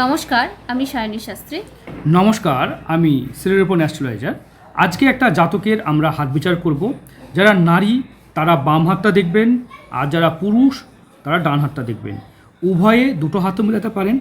নমস্কার আমি সায়নী শাস্ত্রী। নমস্কার আমি সিলেরোপন অ্যাস্ট্রোলজার। আজকে একটা জাতকের আমরা হাত বিচার করব। যারা নারী তারা বাম হাতটা দেখবেন আর যারা পুরুষ তারা ডান হাতটা দেখবেন। উভয়ে দুটো হাতও মেলাতে পারেন।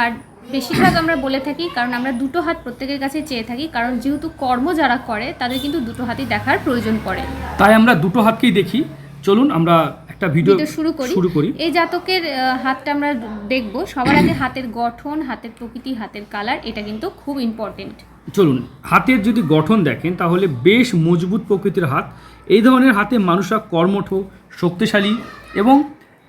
আর বেশিরভাগ আমরা বলে থাকি কারণ আমরা দুটো হাত প্রত্যেকের কাছে চেয়ে থাকি কারণ যেহেতু কর্ম যারা করে তাদের কিন্তু দুটো হাতই দেখার প্রয়োজন পড়ে। তাই আমরা দুটো হাতকেই দেখি। চলুন আমরা একটা ভিডিও শুরু করি। শুরু করি। এই জাতকের হাতটা আমরা দেখব। সবার আগে হাতের গঠন হাতের প্রকৃতি হাতের কালার এটা কিন্তু খুব ইম্পর্টেন্ট চলুন হাতের যদি গঠন দেখেন তাহলে বেশ মজবুত প্রকৃতির হাত। এই ধরনের হাতে মানুষরা কর্মঠ শক্তিশালী এবং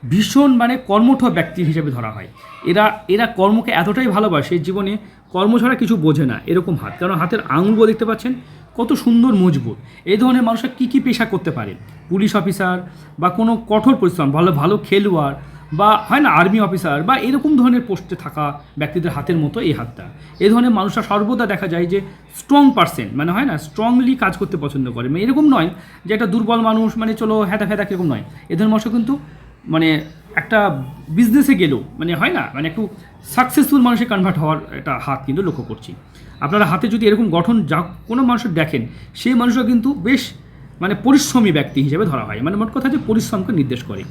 ভীষণ মানে কর্মঠ ব্যক্তি হিসেবে ধরা হয়। এরা এরা কর্মকে এতটাই ভালোবাসে জীবনে কর্ম ছাড়া কিছু বোঝে না এরকম হাত। কারণ হাতের আঙুলগুলো দেখতে পাচ্ছেন কত সুন্দর, মজবুত। এই ধরনের মানুষরা কী কী পেশা করতে পারে? পুলিশ অফিসার বা কোনো কঠোর পরিশ্রম, ভালো ভালো খেলোয়াড় বা হয় না, আর্মি অফিসার বা এরকম ধরনের পোস্টে থাকা ব্যক্তিদের হাতের মতো এই হাতটা। এই ধরনের মানুষরা সর্বদা দেখা যায় যে স্ট্রং পার্সেন মানে হয় না স্ট্রংলি কাজ করতে পছন্দ করে। মানে এরকম নয় যে একটা দুর্বল মানুষ মানে চলো হ্যাঁদা ফ্যাদা এরকম নয়। এ ধরনের মানুষরা কিন্তু মানে একটা বিজনেসে গেলেও মানে হয় না মানে একটু সাকসেসফুল মানুষে কনভার্ট হওয়ার একটা হাত কিন্তু লক্ষ্য করছি। আপনারা হাতে যদি এরকম গঠন যা কোনো মানুষের দেখেন, সেই মানুষরা কিন্তু বেশ মানে পরিশ্রমী ব্যক্তি হিসেবে ধরা হয়। মানে মোট কথা যে পরিশ্রমকে নির্দেশ করে।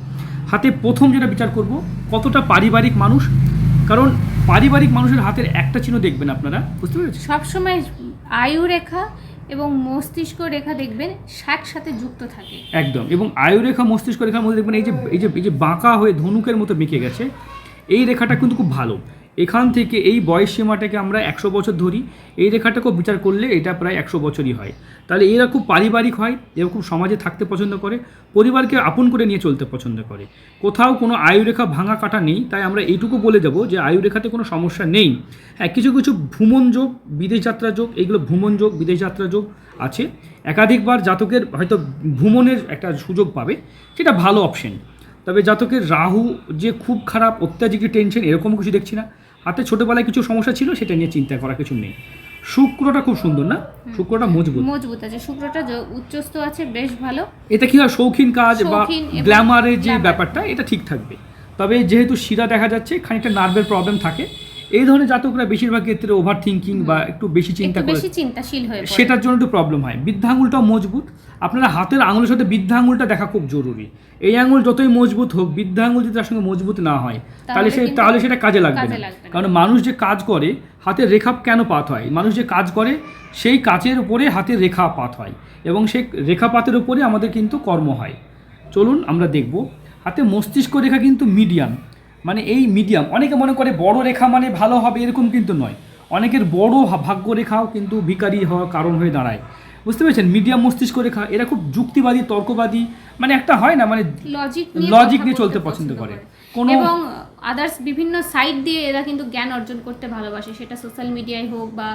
হাতে প্রথম যেটা বিচার করব, কতটা পারিবারিক মানুষ, কারণ পারিবারিক মানুষের হাতের একটা চিহ্ন দেখবেন আপনারা, বুঝতে পেরেছেন? সবসময় আয়ু রেখা এবং মস্তিষ্ক রেখা দেখবেন সাথে যুক্ত থাকে। একদম, এবং আয়ু রেখা মস্তিষ্ক রেখার মধ্যে দেখবেন এই যে এই যে এই যে বাঁকা হয়ে ধনুকের মতো বেঁকে গেছে, এই রেখাটা কিন্তু খুব ভালো। এখান থেকে এই বয়স সীমাটাকে আমরা একশো বছর ধরি। এই রেখাটাকেও বিচার করলে এটা প্রায় একশো বছরই হয়। তাহলে এরা খুব পারিবারিক হয়, এরা খুব সমাজে থাকতে পছন্দ করে, পরিবারকে আপন করে নিয়ে চলতে পছন্দ করে। কোথাও কোনো আয়ুরেখা ভাঙা কাটা নেই, তাই আমরা এইটুকু বলে দেবো যে আয়ুরেখাতে কোনো সমস্যা নেই। হ্যাঁ কিছু কিছু ভ্রমণ যোগ, বিদেশ যাত্রা যোগ, এইগুলো ভ্রমণ যোগ, বিদেশ যাত্রা যোগ আছে। একাধিকবার জাতকের হয়তো ভ্রমণের একটা সুযোগ পাবে, সেটা ভালো অপশন তবে জাতকের রাহু যে খুব খারাপ, অত্যাধিক টেনশন এরকম কিছু দেখছি না। হাতে ছোটবেলায় কিছু সমস্যা ছিল সেটা নিয়ে চিন্তা করা কিছু নেই। শুক্রটা খুব সুন্দর না? শুক্রটা মজবুত। মজবুত আছে। শুক্রটা যে উচ্চস্থ আছে বেশ ভালো। এটা কি হয় শৌখিন কাজ বা গ্ল্যামারের যে ব্যাপারটা এটা ঠিক থাকবে। তবে যেহেতু শিরা দেখা যাচ্ছে খানিকটা নার্ভের প্রবলেম থাকে। এই ধরনের জাতকরা বেশিরভাগ ক্ষেত্রে ওভার থিঙ্কিং বা একটু বেশি চিন্তা করে বেশি চিন্তাশীল হয়ে সেটার জন্য একটু প্রবলেম হয়। বৃদ্ধাঙ্গুলটাও মজবুত। আপনারা হাতের আঙুলের সাথে বৃদ্ধাঙ্গুলটা দেখা খুব জরুরি। এই আঙুল যতই মজবুত হোক বৃদ্ধাঙ্গুল যদি তার সঙ্গে মজবুত না হয় তাহলে সে তাহলে সেটা কাজে লাগবে না। লাগবে না। কারণ মানুষ যে কাজ করে হাতের রেখা কেন পাত হয়? মানুষ যে কাজ করে সেই কাজের উপরে হাতের রেখা পাত হয় এবং সেই রেখাপাতের উপরে আমাদের কিন্তু কর্ম হয়। চলুন আমরা দেখব। হাতে মস্তিষ্ক রেখা কিন্তু মিডিয়াম মানে এই মিডিয়াম অনেকে মনে করে বড় রেখা মানে ভালো হবে এরকম কিন্তু নয়। অনেকের বড় ভাগ্য রেখাও কিন্তু ভিকারি হওয়ার কারণ হয়ে দাঁড়ায়। বুঝতে পেরেছেন? মিডিয়াম মস্তিষ্ক রেখা এরা খুব যুক্তিবাদী তর্কবাদী মানে একটা হয় না মানে লজিক লজিক নিয়ে চলতে পছন্দ করে। কোনো আদার্স বিভিন্ন সাইট দিয়ে এরা কিন্তু জ্ঞান অর্জন করতে ভালোবাসে। সেটা সোশ্যাল মিডিয়ায় হোক বা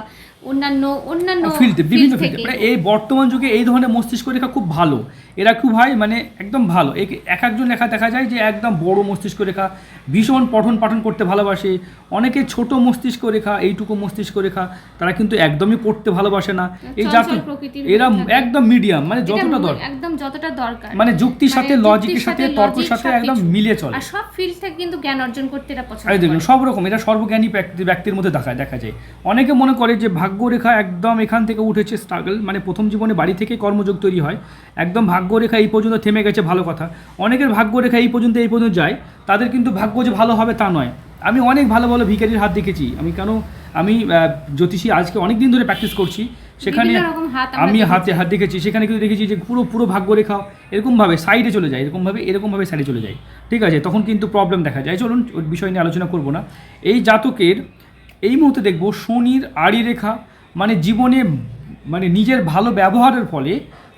অন্যান্য অন্যান্য ফিল্ডে বিভিন্ন ফিল্ডে মানে এই বর্তমান যুগে এই ধরনের মস্তিষ্ক রেখা খুব ভালো। এরা খুব হয় মানে একদম ভালো। এক এক একজন লেখা দেখা যায় যে একদম বড় মস্তিষ্ক রেখা ভীষণ পঠন পাঠন করতে ভালোবাসে। অনেকে ছোট মস্তিষ্ক রেখা এইটুকু মস্তিষ্ক রেখা তারা কিন্তু একদমই পড়তে ভালোবাসে না। এই প্রকৃতির এরা একদম মিডিয়াম মানে যতটা দরকার। একদম যতটা দরকার। মানে যুক্তির মানে সাথে লজিকের সাথে তর্কের সাথে একদম। মিলিয়ে চলে। আর সব ফিল্ড থেকে কিন্তু জ্ঞান অর্জন করতে এরা পছন্দ দেখুন সব রকম এটা সর্বজ্ঞানী ব্যক্তি- ব্যক্তির মধ্যে দেখা দেখা যায়। অনেকে মনে করে যে ভাগ্যরেখা একদম এখান থেকে উঠেছে স্ট্রাগল মানে প্রথম জীবনে বাড়ি থেকে কর্মযোগ তৈরি হয় একদম ভাগ্যরেখা এই পর্যন্ত থেমে গেছে ভালো কথা। অনেকের ভাগ্যরেখা এই পর্যন্ত এই পর্যন্ত যায় তাদের কিন্তু ভাগ্য যে ভালো হবে তা নয়। আমি অনেক ভালো ভালো ভিখারির হাত দেখেছি। আমি কেন আমি জ্যোতিষী আজকে অনেক দিন ধরে প্র্যাকটিস করছি। সেখানে আমি হাতে হাত দেখেছি সেখানে কিন্তু দেখেছি যে পুরো পুরো ভাগ্য রেখা এরকমভাবে সাইডে চলে যায় এরকমভাবে এরকমভাবে সাইডে চলে যায়। ঠিক আছে তখন কিন্তু প্রবলেম দেখা যায়। চলুন ওই বিষয় নিয়ে আলোচনা করব না। এই জাতকের এই মুহূর্তে দেখব শনির আড়ি রেখা মানে জীবনে মানে নিজের ভালো ব্যবহারের ফলে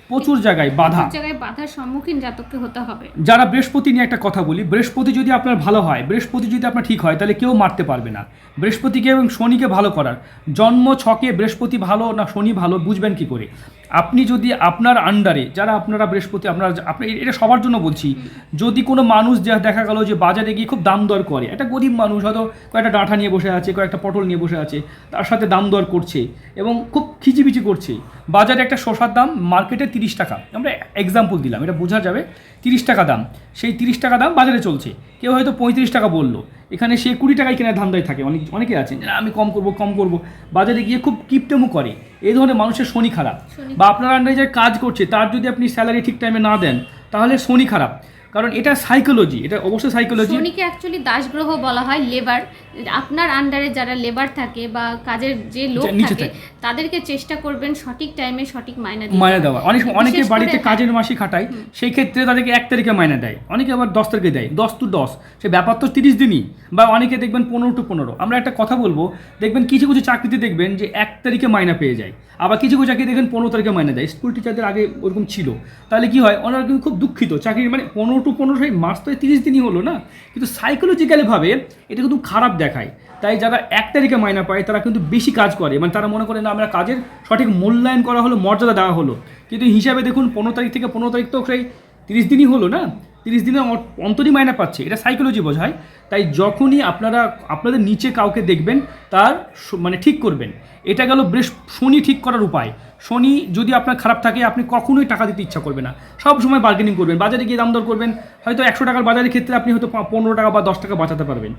প্রচুর জায়গায় বাধা। জায়গায় বাধার সম্মুখীন জাতককে হতে হবে। যারা বৃহস্পতি নিয়ে একটা কথা বলি বৃহস্পতি যদি আপনার ভালো হয় বৃহস্পতি যদি আপনার ঠিক হয় তাহলে কেউ মারতে পারবে না। বৃহস্পতিকে এবং শনিকে ভালো করার। জন্ম ছকে বৃহস্পতি ভালো না শনি ভালো বুঝবেন কি করে? আপনি যদি আপনার আন্ডারে যারা আপনারা বৃহস্পতি, আপনারা আপনি এটা সবার জন্য বলছি, যদি কোনো মানুষ যা দেখা গেল যে বাজারে গিয়ে খুব দাম দর করে, একটা গরিব মানুষ হয়তো কয়েকটা ডাঁঠা নিয়ে বসে আছে, কয়েকটা পটল নিয়ে বসে আছে, তার সাথে দাম দর করছে এবং খুব খিচিবিচি করছে, বাজারে একটা শসার দাম মার্কেটে তিরিশ টাকা, আমরা এক্সাম্পল দিলাম, এটা বোঝা যাবে, তিরিশ টাকা দাম, সেই তিরিশ টাকা দাম বাজারে চলছে, কেউ হয়তো পঁয়ত্রিশ টাকা বলল এখানে সে কুড়ি টাকায় কেনার ধান্দায় থাকে অনেক অনেকে আছেন যারা না, আমি কম করব কম করব। বাজারে গিয়ে খুব কিপটেমো করে। এই ধরনের মানুষের শনি খারাপ। বা আপনার আন্ডারে যে কাজ করছে তার যদি আপনি স্যালারি ঠিক টাইমে না দেন তাহলে শনি খারাপ। কারণ এটা সাইকোলজি এটা অবশ্যই সাইকোলজি শনিকে অ্যাকচুয়ালি দাসগ্রহ বলা হয় লেবার আপনার আন্ডারে যারা লেবার থাকে বা কাজের যে লোক থাকে। তাদেরকে চেষ্টা করবেন সঠিক টাইমে সঠিক মাইনা। মায়না দেওয়া। অনেক অনেকে বাড়িতে হ্যাঁ, কাজের মাসি খাটায় সেই ক্ষেত্রে তাদেরকে এক তারিখে মায়না দেয়। অনেকে আবার দশ তারিখে দেয়। দশ টু দশ। সে ব্যাপার তো তিরিশ দিনই। বা অনেকে দেখবেন পনেরো টু পনেরো। আমরা একটা কথা বলব দেখবেন কিছু কিছু চাকরিতে দেখবেন যে এক তারিখে মাইনা পেয়ে যায়। আবার কিছু কিছু চাকরি দেখবেন পনেরো তারিখে মায়না দেয়। স্কুল টিচারদের আগে ওরকম ছিল। তাহলে কি হয়? ওনারা কিন্তু খুব দুঃখিত। চাকরি মানে পনেরো টু পনেরো মাস তো তিরিশ দিনই হলো না। কিন্তু সাইকোলজিক্যালিভাবে এটা কিন্তু খারাপ দেখায়। তাই যারা এক তারিখে মাইনা পায়, তারা কিন্তু বেশি কাজ করে। মানে তারা মনে করে না, আমরা কাজের সঠিক মূল্যায়ন করা হলো, মর্যাদা দেওয়া হলো। কিন্তু হিসাবে দেখুন, পনেরো তারিখ থেকে পনেরো তারিখ তো সেই তিরিশ দিনই হলো না? তিরিশ দিনে অন্তরই মায়না পাচ্ছে। এটা সাইকোলজি বোঝায়। তাই যখনই আপনারা, আপনাদের নিচে কাউকে দেখবেন, তার মানে ঠিক করবেন। এটা গেল বৃহস্প, শনি ঠিক করার উপায়। শনি যদি আপনার খারাপ থাকে, আপনি কখনোই টাকা দিতে ইচ্ছা করবে না। সব সময় বার্গেনিং করবেন। বাজারে গিয়ে দাম দর করবেন। হয়তো একশো টাকার বাজারের ক্ষেত্রে আপনি হয়তো পনেরো টাকা বা দশ টাকা বাঁচাতে পারবেন।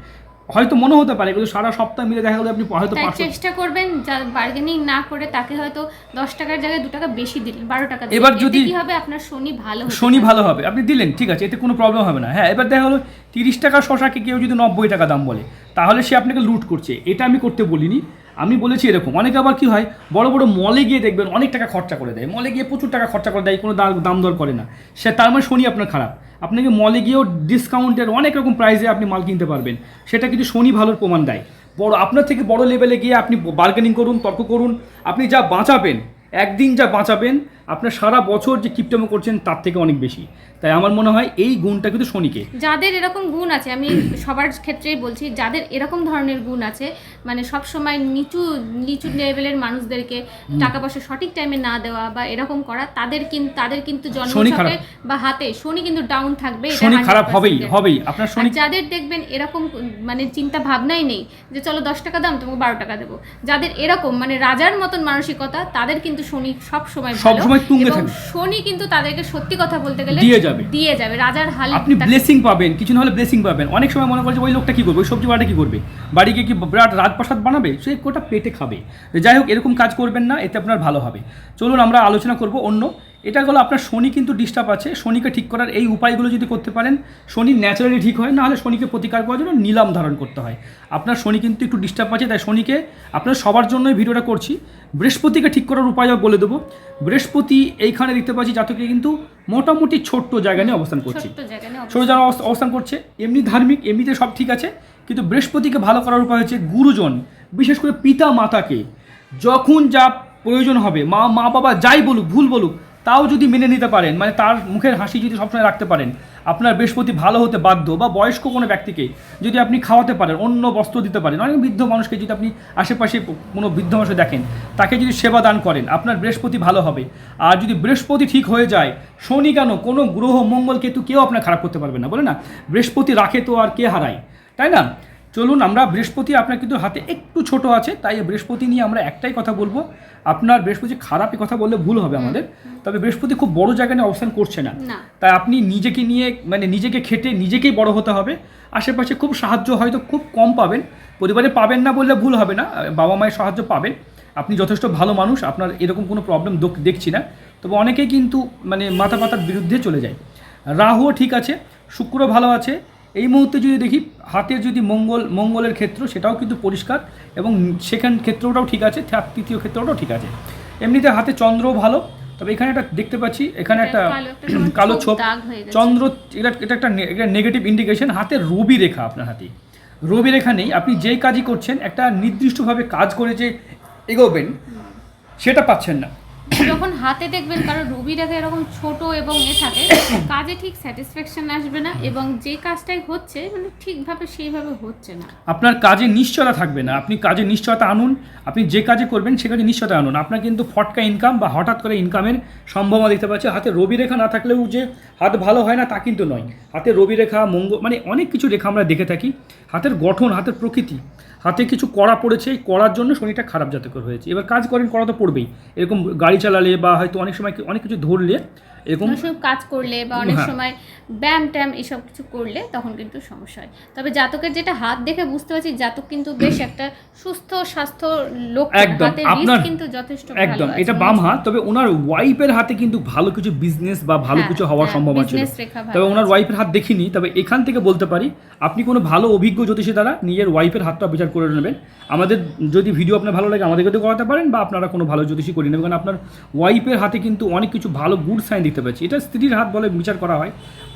হয়তো মনে হতে পারে কিন্তু সারা সপ্তাহ মিলে দেখা গেলো আপনি হয়তো তাই চেষ্টা করবেন বার্গেনিং না করে তাকে হয়তো দশ টাকার জায়গায় দু টাকা বেশি দিলেন বারো টাকা এবার যদি- কি হবে? আপনার শনি ভালো শনি ভালো হবে। আপনি দিলেন ঠিক আছে এতে কোনো প্রবলেম হবে না। হ্যাঁ এবার দেখা হলো তিরিশ টাকা শশাকে কেউ যদি নব্বই টাকা দাম বলে তাহলে সে আপনাকে লুট করছে। এটা আমি করতে বলিনি। আমি বলেছি এরকম। অনেকে আবার কি হয় বড় বড় মলে গিয়ে দেখবেন অনেক টাকা খরচা করে দেয়। মলে গিয়ে প্রচুর টাকা খরচা করে দেয় কোনো দাম দর করে না। সে তার মানে শনি আপনার খারাপ। আপনাকে মলে গিয়েও ডিসকাউন্টের অনেক রকম প্রাইসে আপনি মাল কিনতে পারবেন। সেটা কিন্তু শনি ভালোর প্রমাণ দেয়। বড়, আপনার থেকে বড় লেভেলে গিয়ে আপনি বার্গেনিং করুন, তর্ক করুন, আপনি যা বাঁচাবেন, একদিন যা বাঁচাবেন, আপনার সারা বছর যে কিপটেমো করছেন, তার থেকে অনেক বেশি। তাই আমার মনে হয় এই গুণটা কিন্তু শনিকে। যাদের এরকম গুণ আছে আমি সবার ক্ষেত্রেই বলছি যাদের এরকম ধরনের গুণ আছে মানে সব সময় নিচু নিচু লেভেলের মানুষদেরকে টাকা পয়সা সঠিক টাইমে না দেওয়া বা এরকম করা তাদের কিন্তু তাদের কিন্তু জন্মছকে বা হাতে। শনি কিন্তু ডাউন থাকবে শনি খারাপ হবেই হবেই। আপনার শনি যাদের দেখবেন এরকম মানে চিন্তা ভাবনাই নেই যে চলো দশ টাকা দাম তোমাকে বারো টাকা দেবো। যাদের এরকম মানে রাজার মতন মানসিকতা তাদের কিন্তু শনি সব সময় ভালো। সবসময় তুঙ্গে থাকবে। শনি কিন্তু তাদেরকে সত্যি কথা বলতে গেলে দিয়ে যাবে। দিয়ে যাবে রাজার হালে আপনি ব্লেসিং পাবেন কিছু না হলে ব্লেসিং পাবেন। অনেক সময় মনে করছে ওই লোকটা কি করবে? ওই সবজি বাড়িটা কি করবে? বাড়িকে কি বিরাট রাজপ্রসাদ বানাবে? সে কোটা পেটে খাবে। যাই হোক এরকম কাজ করবেন না এতে আপনার ভালো হবে। চলুন আমরা আলোচনা করব অন্য এটা হলো আপনার শনি কিন্তু ডিস্টার্ব আছে। শনিকে ঠিক করার এই উপায়গুলো যদি করতে পারেন শনি ন্যাচারালি ঠিক হয় না হলে শনিকে প্রতিকার করার জন্য নিলাম ধারণ করতে হয়। আপনার শনি কিন্তু একটু ডিস্টার্ব আছে তাই শনিকে আপনার সবার জন্যই ভিডিওটা করছি। বৃহস্পতিকে ঠিক করার উপায়ও বলে দেবো। বৃহস্পতি এইখানে দেখতে পাচ্ছি জাতকে কিন্তু মোটামুটি ছোট্ট জায়গা নিয়ে অবস্থান করছে। ছোট অবস্থ- অবস্থান করছে। এমনি ধার্মিক এমনিতে সব ঠিক আছে। কিন্তু বৃহস্পতিকে ভালো করার উপায় হচ্ছে গুরুজন বিশেষ করে পিতা মাতাকে যখন যা প্রয়োজন হবে মা মা বাবা যাই বলুক ভুল বলুক তাও যদি মেনে নিতে পারেন মানে তার মুখের হাসি যদি সবসময় রাখতে পারেন, আপনার বৃহস্পতি ভালো হতে বাধ্য বা বয়স্ক কোনো ব্যক্তিকে যদি আপনি খাওয়াতে পারেন, অন্য বস্ত্র দিতে পারেন, অনেক বৃদ্ধ মানুষকে যদি আপনি আশেপাশে কোনো বৃদ্ধ মানুষকে দেখেন, তাকে যদি সেবা দান করেন, আপনার বৃহস্পতি ভালো হবে। আর যদি বৃহস্পতি ঠিক হয়ে যায়, শনি কেন কোনো গ্রহ মঙ্গল কেতু কেউ আপনার খারাপ করতে পারবে না, বলে না? বৃহস্পতি রাখে তো আর কে হারায়? তাই না? চলুন আমরা বৃহস্পতি আপনার কিন্তু হাতে একটু ছোট আছে তাই বৃহস্পতি নিয়ে আমরা একটাই কথা বলব। আপনার বৃহস্পতি খারাপই কথা বললে ভুল হবে আমাদের তবে বৃহস্পতি খুব বড় জায়গায় নিয়ে অবস্থান করছে না। না। তাই আপনি নিজেকে নিয়ে মানে নিজেকে খেটে নিজেকেই বড় হতে হবে। আশেপাশে খুব সাহায্য হয়তো খুব কম পাবেন পরিবারে পাবেন না বললে ভুল হবে না বাবা মায়ের সাহায্য পাবেন। আপনি যথেষ্ট ভালো মানুষ আপনার এরকম কোনো প্রবলেম দেখছি না। তবে অনেকেই কিন্তু মানে মাথা পাতার বিরুদ্ধে চলে যায়। রাহুও ঠিক আছে শুক্র ভালো আছে এই মুহূর্তে যদি দেখি হাতের যদি মঙ্গল মঙ্গলের ক্ষেত্র সেটাও কিন্তু পরিষ্কার এবং সেখান ক্ষেত্রটাও ঠিক আছে তৃতীয় ক্ষেত্রটাও ঠিক আছে। এমনিতে হাতে চন্দ্রও ভালো তবে এখানে একটা দেখতে পাচ্ছি এখানে একটা কালো ছোপ। চন্দ্র এটা এটা একটা এটা নেগেটিভ ইন্ডিকেশন হাতে রবি রেখা আপনার হাতে। রবি রেখা নেই আপনি যেই কাজই করছেন একটা নির্দিষ্টভাবে কাজ করে যে এগোবেন সেটা পাচ্ছেন না। যখন হাতে দেখবেন কারও রবি রেখা এরকম ছোট এবং এ থাকে, কাজে ঠিক স্যাটিসফ্যাকশন আসবে না এবং যে কাজটাই হচ্ছে মানে ঠিকভাবে সেইভাবে হচ্ছে না। আপনার কাজে নিশ্চয়তা থাকবে না। আপনি কাজে নিশ্চয়তা আনুন, আপনি যে কাজে করবেন সে কাজে নিশ্চয়তা আনুন। আপনার কিন্তু ফটকা ইনকাম বা হঠাৎ করে ইনকামের সম্ভাবনা দেখতে পাচ্ছি। হাতে রবি রেখা না থাকলেও যে হাত ভালো হয় না, তা কিন্তু নয়। হাতে রবি রেখা মঙ্গল মানে অনেক কিছু রেখা আমরা দেখে থাকি। হাতের গঠন, হাতের প্রকৃতি। হাতে কিছু কড়া পড়েছে, এই করার জন্য শনিটা খারাপ জাতকের হয়েছে। এবার কাজ করেন করা তো পড়বেই। এরকম গাড়ি চালালে বা হয়তো অনেক সময় অনেক কিছু ধরলে এরকম সময় কাজ করলে বা অনেক হ্যাঁ। সময় ব্যায়াম ট্যায়াম এসব কিছু করলে তখন কিন্তু সমস্যা হয়। তবে জাতকের যেটা হাত দেখে বুঝতে পারছি জাতক কিন্তু বেশ একটা সুস্থ স্বাস্থ্য লোক। একদম, আপনার- কিন্তু যথেষ্ট ভালো একদম। এটা বাম হাত তবে ওনার ওয়াইফের হাতে কিন্তু ভালো কিছু বিজনেস বা ভালো হ্যাঁ, কিছু হওয়ার হ্যাঁ, সম্ভাবনা ছিল। তবে ওনার। ওয়াইফের হাত দেখিনি তবে এখান থেকে বলতে পারি আপনি কোনো ভালো অভিজ্ঞ জ্যোতিষী দ্বারা নিজের ওয়াইফের হাতটা বিচার করে নেবেন। আমাদের যদি ভিডিও আপনার ভালো লাগে আমাদেরকে তো করাতে পারেন বা আপনারা কোনো ভালো জ্যোতিষী করে নেবেন কারণ আপনার ওয়াইফের হাতে কিন্তু অনেক কিছু ভালো গুড সাইন দেখতে পাচ্ছি এটা স্ত্রীর হাত বলে বিচার করা হয়।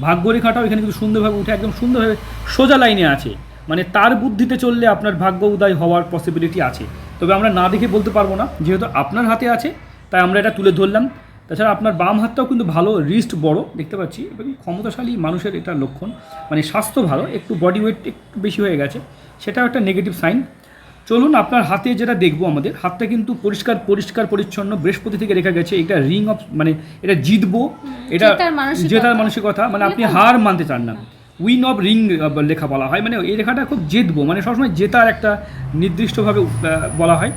ভাগ্যরেখাটাও এখানে কিন্তু সুন্দরভাবে উঠে একদম সুন্দরভাবে সোজা লাইনে আছে। মানে তার বুদ্ধিতে চললে আপনার ভাগ্য উদয় হওয়ার পসিবিলিটি আছে। তবে আমরা না দেখে বলতে পারব না, যেহেতু আপনার হাতে আছে, তাই আমরা এটা তুলে ধরলাম। তাছাড়া আপনার বাম হাতটাও কিন্তু ভালো রিস্ট বড়, দেখতে পাচ্ছি। এবং ক্ষমতাশালী মানুষের এটা লক্ষণ। মানে স্বাস্থ্য ভালো, একটু বডি ওয়েট একটু বেশি হয়ে গেছে। সেটাও একটা নেগেটিভ সাইন চলুন আপনার হাতে যেটা দেখব আমাদের হাতটা কিন্তু পরিষ্কার পরিষ্কার পরিচ্ছন্ন বৃহস্পতি থেকে রেখা গেছে এটা রিং অফ মানে এটা জিতবো এটা জেতার মানসিকতা। মানে আপনি হার মানতে চান না। উইন অফ রিং লেখা বলা হয় মানে এই রেখাটা খুব জিতবো মানে সবসময় জেতার একটা নির্দিষ্টভাবে বলা হয়।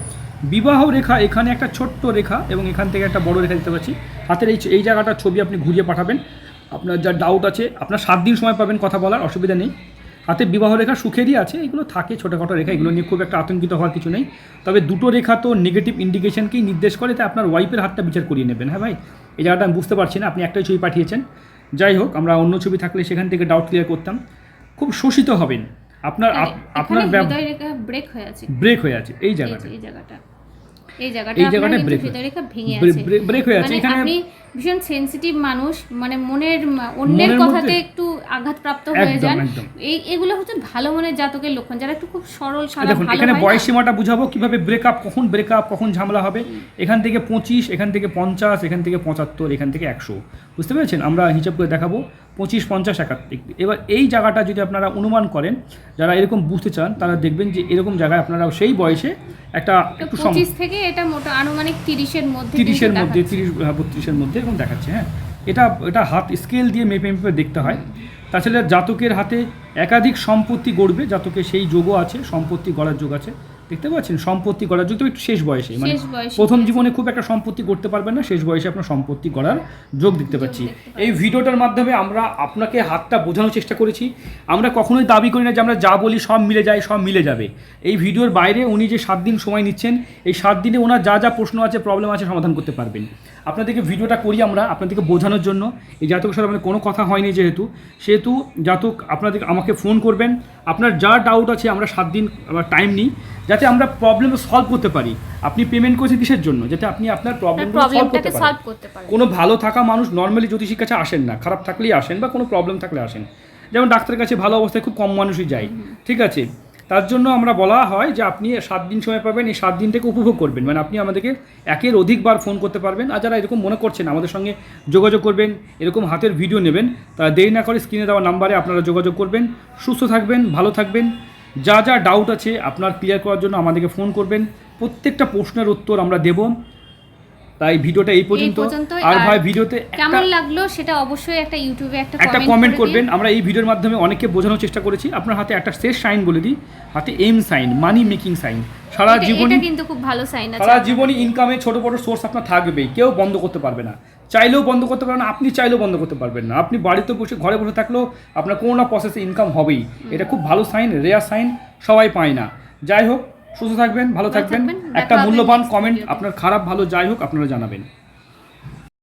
বিবাহ রেখা এখানে একটা ছোট্ট রেখা এবং এখান থেকে একটা বড় রেখা দিতে পারছি হাতের এই এই জায়গাটার ছবি আপনি ঘুরিয়ে পাঠাবেন। আপনার যা ডাউট আছে আপনার সাত দিন সময় পাবেন কথা বলার অসুবিধা নেই। হাতে বিবাহ রেখা সুখেরই আছে এগুলো থাকে ছোটোখাটো রেখা এগুলো নিয়ে খুব একটা আতঙ্কিত হওয়ার কিছু নেই। তবে দুটো রেখা তো নেগেটিভ ইন্ডিকেশনকেই নির্দেশ করে তাই আপনার ওয়াইফের হাতটা বিচার করিয়ে নেবেন হ্যাঁ ভাই? এই জায়গাটা আমি বুঝতে পারছি না আপনি একটাই ছবি পাঠিয়েছেন। যাই হোক আমরা অন্য ছবি থাকলে সেখান থেকে ডাউট ক্লিয়ার করতাম। খুব শোষিত হবেন। আপনার আপনার ব্রেক হয়ে আছে। ব্রেক হয়ে আছে এই জায়গাটা। এই জায়গাটা। এই জায়গাটা এই আপনার জায়গাটা কিন্তু break হৃদয় রেখা ভেঙে ব্রে- আছে। ব্রে- হয়ে আছে। মানে এখানে- ভীষণ সেনসিটিভ মানুষ মানে মনের অন্যের কথাতে একটু আঘাতপ্রাপ্ত হয়ে যান। এই এগুলো হচ্ছে ভালো মনের জাতকের লক্ষণ যারা একটু খুব সরল সাদা ভালো এখানে বয়স সীমাটা বুঝাবো কীভাবে ব্রেকআপ কখন ব্রেকআপ কখন ঝামেলা হবে। এখান থেকে পঁচিশ এখান থেকে পঞ্চাশ এখান থেকে পঁচাত্তর এখান থেকে একশো। বুঝতে পেরেছেন? আমরা হিসাব করে দেখাবো পঁচিশ পঞ্চাশ একাত্তর। এবার এই জায়গাটা যদি আপনারা অনুমান করেন যারা এরকম বুঝতে চান তারা দেখবেন যে এরকম জায়গায় আপনারা সেই বয়সে একটা একটু পঁচিশ থেকে এটা মোটা আনুমানিক তিরিশের মধ্যে তিরিশের মধ্যে। তিরিশ বত্রিশের মধ্যে এরকম দেখাচ্ছে হ্যাঁ। এটা এটা হাত স্কেল দিয়ে মেপে মেপে দেখতে হয়। তাছাড়া জাতকের হাতে একাধিক সম্পত্তি গড়বে জাতকে সেই যোগও আছে, সম্পত্তি গড়ার যোগ আছে। দেখতে পাচ্ছেন সম্পত্তি গড়ার যোগ একটু শেষ বয়সে মানে প্রথম জীবনে খুব একটা সম্পত্তি করতে পারবেন না শেষ বয়সে আপনার সম্পত্তি গড়ার যোগ দেখতে পাচ্ছি। এই ভিডিওটার মাধ্যমে আমরা আপনাকে হাতটা বোঝানোর চেষ্টা করেছি। আমরা কখনোই দাবি করি না যে আমরা যা বলি সব মিলে যায় সব মিলে যাবে। এই ভিডিওর বাইরে উনি যে সাত দিন সময় নিচ্ছেন এই সাত দিনে ওনার যা যা প্রশ্ন আছে প্রবলেম আছে সমাধান করতে পারবেন। আপনাদেরকে ভিডিওটা করি আমরা আপনাদেরকে বোঝানোর জন্য। এই জাতকের সাথে আমাদের কোনো কথা হয়নি যেহেতু। সেহেতু জাতক আপনাদের আমাকে ফোন করবেন। আপনার যা ডাউট আছে আমরা সাত দিন টাইম নিই। যাতে আমরা প্রবলেম সলভ করতে পারি। আপনি পেমেন্ট করেছেন কিসের জন্য? যাতে আপনি আপনার তার প্রবলেমগুলো সলভ করতে পারেন। কোনো ভালো থাকা মানুষ নর্মালি জ্যোতিষীর কাছে আসেন না। খারাপ থাকলেই আসেন বা কোনো প্রবলেম থাকলে আসেন। যেমন ডাক্তারের কাছে ভালো অবস্থায় খুব কম মানুষই যায়। ঠিক আছে? তার জন্য আমরা বলা হয় যে আপনি সাত দিন সময় পাবেন এই সাত দিনটাকে উপভোগ করবেন। মানে আপনি আমাদেরকে একের অধিকবার ফোন করতে পারবেন। আর যারা এরকম মনে করছেন আমাদের সঙ্গে যোগাযোগ করবেন এরকম হাতের ভিডিও নেবেন তারা দেরি না করে স্ক্রিনে দেওয়া নাম্বারে আপনারা যোগাযোগ করবেন। সুস্থ থাকবেন ভালো থাকবেন। যা যা ডাউট আছে আপনার ক্লিয়ার করার জন্য আমাদেরকে ফোন করবেন। প্রত্যেকটা প্রশ্নের উত্তর আমরা দেব। তাই ভিডিওটা এই পর্যন্ত। আর ভাই ভিডিওতে কেমন লাগল সেটা অবশ্যই একটা ইউটিউবে একটা একটা কমেন্ট। করবেন। আমরা এই ভিডিওর মাধ্যমে অনেককে বোঝানোর চেষ্টা করেছি। আপনার হাতে একটা শেষ সাইন বলে দিই। হাতে M sign money making sign সারা জীবনী কিন্তু খুব ভালো সাইন আছে সারা জীবনী ইনকামে ছোট বড় সোর্স আপনার থাকবেই। কেউ বন্ধ করতে পারবে না। চাইলেও বন্ধ করতে পারবেন আপনি চাইলেও বন্ধ করতে পারবেন না। আপনি বাড়িতে বসে ঘরে বসে থাকলেও আপনার কোনো না প্রসেসে ইনকাম হবেই। এটা খুব ভালো সাইন রেয়ার সাইন সবাই পায় না। যাই হোক সুস্থ থাকবেন ভালো থাকবেন, একটা মূল্যবান কমেন্ট আপনার খারাপ ভালো যাই হোক আপনারা জানাবেন।